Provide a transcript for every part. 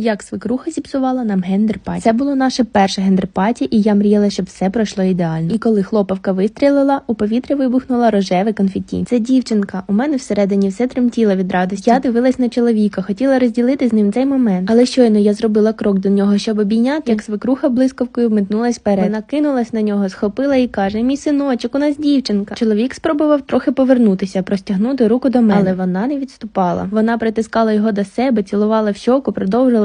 Як свекруха зіпсувала нам гендерпаті. Це було наше перше гендерпаті, і я мріяла, щоб все пройшло ідеально. І коли хлопавка вистрілила, у повітря вибухнула рожеве конфеті. Це дівчинка. У мене всередині все тремтіло від радості. Я дивилась на чоловіка, хотіла розділити з ним цей момент. Але щойно я зробила крок до нього, щоб обійняти, як свекруха блискавкою метнулась вперед. Вона кинулась на нього, схопила і каже: Мій синочок, у нас дівчинка. Чоловік спробував трохи повернутися, простягнути руку до мене, але вона не відступала. Вона притискала його до себе, цілувала в щоку,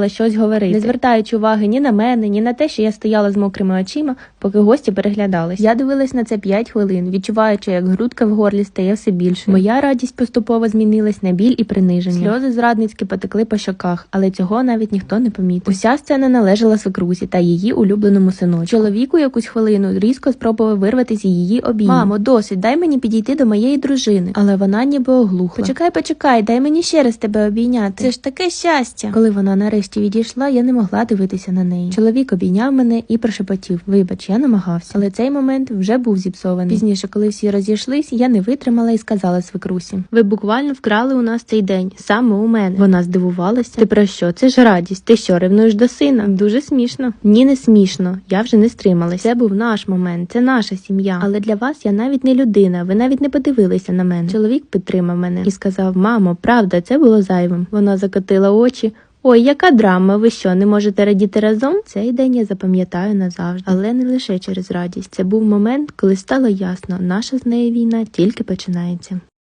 продовжувала щось говорити, не звертаючи уваги ні на мене, ні на те, що я стояла з мокрими очима, поки гості переглядались. Я дивилась на це 5 хвилин, відчуваючи, як грудка в горлі стає все більше. Моя радість поступово змінилась на біль і приниження. Сльози зрадницьки потекли по щоках, але цього навіть ніхто не помітив. Уся сцена належала свекрусі та її улюбленому синочку. Чоловіку якусь хвилину різко спробував вирватися з її обіймів. Мамо, досить, дай мені підійти до моєї дружини. Але вона ніби оглухла. Почекай, почекай, дай мені ще раз тебе обійняти. Це ж таке щастя. Коли вона нарешті відійшла, я не могла дивитися на неї. Чоловік обійняв мене і прошепотів: Вибач, я намагався. Але цей момент вже був зіпсований. Пізніше, коли всі розійшлись, я не витримала і сказала свекрусі: Ви буквально вкрали у нас цей день, саме у мене. Вона здивувалася. Ти про що? Це ж радість. Ти що, ревнуєш до сина? Дуже смішно. Ні, не смішно. Я вже не стрималась. Це був наш момент, це наша сім'я. Але для вас я навіть не людина. Ви навіть не подивилися на мене. Чоловік підтримав мене і сказав: Мамо, правда, це було зайвим. Вона закотила очі. Ой, яка драма, ви що, не можете радіти разом? Цей день я запам'ятаю назавжди, але не лише через радість. Це був момент, коли стало ясно, наша з нею війна тільки починається.